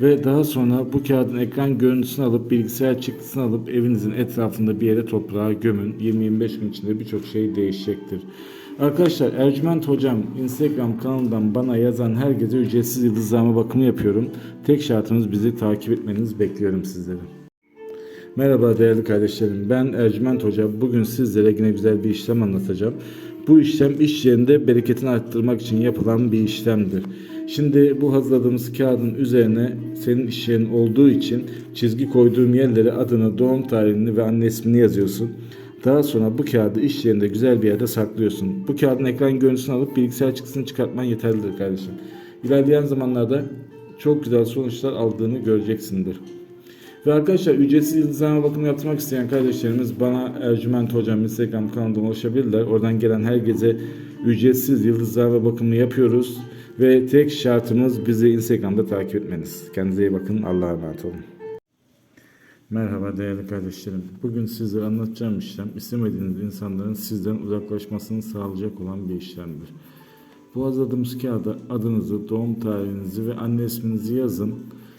Ve daha sonra bu kağıdın ekran görüntüsünü alıp bilgisayar çıktısını alıp evinizin etrafında bir yere toprağa gömün. 20-25 gün içinde birçok şey değişecektir. Arkadaşlar Ercüment Hocam Instagram kanalından bana yazan herkese ücretsiz yıldızlama bakımı yapıyorum. Tek şartımız bizi takip etmenizi bekliyorum sizleri. Merhaba değerli kardeşlerim. Ben Ercüment Hoca. Bugün sizlere yine güzel bir işlem anlatacağım. Bu işlem iş yerinde bereketini arttırmak için yapılan bir işlemdir. Şimdi bu hazırladığımız kağıdın üzerine senin iş yerin olduğu için çizgi koyduğum yerlere adını, doğum tarihini ve anne ismini yazıyorsun. Daha sonra bu kağıdı iş yerinde güzel bir yerde saklıyorsun. Bu kağıdın ekran görüntüsünü alıp bilgisayar çıktısını çıkartman yeterlidir kardeşim. İlerleyen zamanlarda çok güzel sonuçlar aldığını göreceksindir. Ve arkadaşlar ücretsiz yıldızlama bakımı yaptırmak isteyen kardeşlerimiz bana Ercüment Hocam Instagram kanalından ulaşabilirler. Oradan gelen herkese ücretsiz yıldızlama bakımı yapıyoruz. Ve tek şartımız bizi Instagram'da takip etmeniz. Kendinize iyi bakın. Allah'a emanet olun. Merhaba değerli kardeşlerim. Bugün sizlere anlatacağım işlem istemediğiniz insanların sizden uzaklaşmasını sağlayacak olan bir işlemdir. Bu hazırladığımız kağıda adınızı, doğum tarihinizi ve anne isminizi yazın